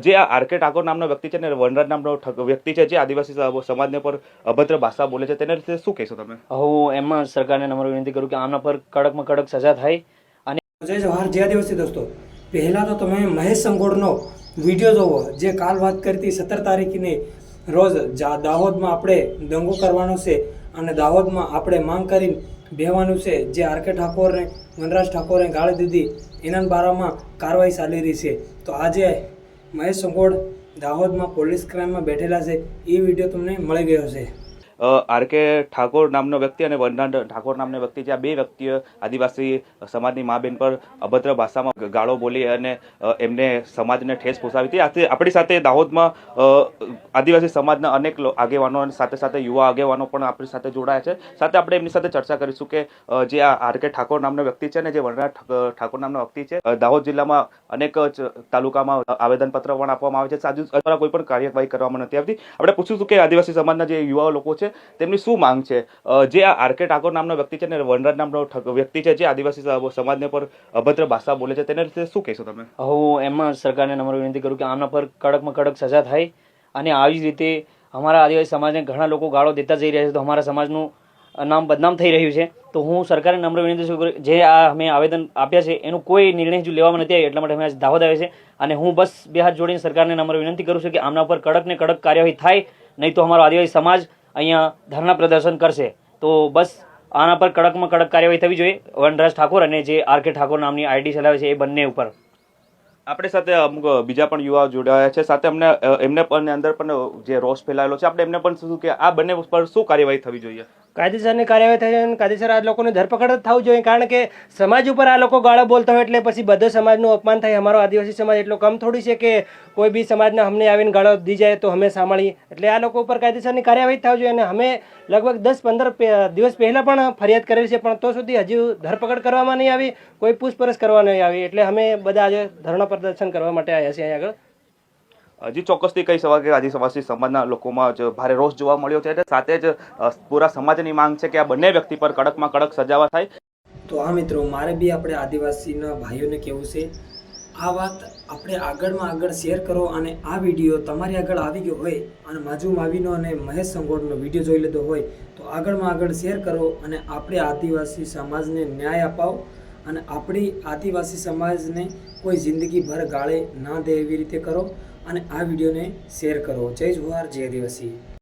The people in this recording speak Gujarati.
જે આ આરકે ઠાકોર નામનો વ્યક્તિ છે ને વનરાજ નામનો વ્યક્તિ છે જે આદિવાસી સમાજને પર અભદ્ર ભાષા બોલે છે તેને વિશે શું કહેશો તમે? હું એમાં સરકારને નમ્ર વિનંતી કરું કે આમના પર કડકમાં કડક સજા થાય અને જય જવાહર જય આદિવાસી દોસ્તો. પહેલાં તો તમે મહેશ સંગોડનો વીડિયો જોવો જે કાલ વાત કરી હતી સત્તર તારીખની રોજ જા- દાહોદમાં આપણે દંગો કરવાનો છે અને દાહોદમાં આપણે માંગ કરીને બેહવાનું છે જે આરકે ઠાકોરને વનરાજ ઠાકોરે ગાળી દીધી. એના બારામાં કાર્યવાહી ચાલી રહી છે. તો આજે મહેશ સંગોડ દાહોદમાં પોલીસ ક્રાઇમમાં બેઠેલા છે. એ વીડિયો તમને મળી ગયો છે અ, આરકે ઠાકોર નામનો વ્યક્તિ અને વનરાજ ઠાકોર નામનો વ્યક્તિ જે આ બે વ્યક્તિઓ આદિવાસી સમાજની મા બેન પર અભદ્ર ભાષામાં ગાળો બોલી અને એમને સમાજને ઠેસ પોસાવી હતી. આથી આપણી સાથે દાહોદમાં આદિવાસી સમાજના અનેક આગેવાનો અને સાથે સાથે યુવા આગેવાનો પણ આપણી સાથે જોડાયા છે. સાથે આપણે એમની સાથે ચર્ચા કરીશું કે જે આ આરકે ઠાકોર નામનો વ્યક્તિ છે ને જે વનરાજ ઠાકોર નામનો વ્યક્તિ છે દાહોદ જિલ્લામાં અનેક તાલુકામાં આવેદનપત્ર પણ આપવામાં આવે છે. સાજુ દ્વારા કોઈ પણ કાર્યવાહી કરવામાં નથી આવતી. આપણે પૂછીશું કે આદિવાસી સમાજના જે યુવા લોકો છે તેમની શું માંગ છે? જે આ આરકે ઠાકોર નામનો વ્યક્તિ છે ને વનરાજ નામનો વ્યક્તિ છે જે આદિવાસી સમાજને પર અભદ્ર ભાષા બોલે છે, તેને શું કહેશો તમે? હું એમાં સરકારને નમ્ર વિનંતી કરું કે આમના પર કડકમાં કડક સજા થાય અને આવી જ રીતે અમારા આદિવાસી સમાજને ઘણા લોકો ગાળો દેતા જઈ રહ્યા છે, તો અમારા સમાજનું નામ બદનામ થઈ રહ્યું છે. તો હું સરકારને નમ્ર વિનંતી કરું જે આ અમે આવેદન આપ્યા છે, એનું કોઈ નિર્ણય હજુ લેવામાં નથી આવ્યો, એટલા માટે અમે આજે આવ્યા છે અને હું બસ બે હાથ જોડીને સરકારને નમ્ર વિનંતી કરું છું કે આમના પર કડક ને કડક કાર્યવાહી થાય, નહીં તો અમારો આદિવાસી સમાજ અહીંયા ધરના પ્રદર્શન કરશે. તો બસ આના પર કડકમાં કડક કાર્યવાહી થવી જોઈએ. વનરાજ ઠાકોર અને જે આર કે ઠાકોર નામની આઈડી ચલાવે છે એ બંને ઉપર. આપણી સાથે અમુક બીજા પણ યુવા જોડાયા છે. સાથે અમને એમને પણ અંદર પણ જે રોષ ફેલાયેલો છે. આપણે એમને પણ શું કે આ બંને પર શું કાર્યવાહી થવી જોઈએ? કાયદેસરની કાર્યવાહી છે અને કાયદેસર આ લોકોને ધરપકડ થવું જોઈએ, કારણ કે સમાજ ઉપર આ લોકો ગાળો બોલતા હોય એટલે પછી બધો સમાજનું અપમાન થાય. અમારો આદિવાસી સમાજ એટલો કમ થોડી છે કે કોઈ બી સમાજના અમને આવીને ગાળો દી જાય તો અમે સાંભળીએ. એટલે આ લોકો ઉપર કાયદેસરની કાર્યવાહી થવી જોઈએ અને અમે લગભગ દસ પંદર દિવસ પહેલાં પણ ફરિયાદ કરેલી છે, પણ તો સુધી હજુ ધરપકડ કરવામાં નહીં આવી, કોઈ પૂછપરછ કરવા નહીં આવી. એટલે અમે બધા આજે ધરણા પ્રદર્શન કરવા માટે આવ્યા છીએ અહીં આગળ. હજી ચોક્કસથી કહી શકાય કે આદિવાસી સમાજના લોકોમાં જ ભારે રોષ જોવા મળ્યો છે સાથે જ પૂરા સમાજની માંગ છે કે આ બંને વ્યક્તિ પર કડકમાં કડક સજાવા થાય. તો આ મિત્રો, મારે બી આપણે આદિવાસીના ભાઈઓને કહેવું છે, આ વાત આપણે આગળમાં આગળ શેર કરો અને આ વીડિયો તમારી આગળ આવી ગયો હોય અને માજુ માવીનો અને મહેશ સંગોડનો વીડિયો જોઈ લીધો હોય, તો આગળમાં આગળ શેર કરો અને આપણે આદિવાસી સમાજને ન્યાય અપાવો અને આપણી આદિવાસી સમાજને કોઈ જિંદગીભર ગાળે ના દે એવી રીતે કરો. અને આ વિડીયોને શેર કરો. જય જુહાર જય આદિવાસી.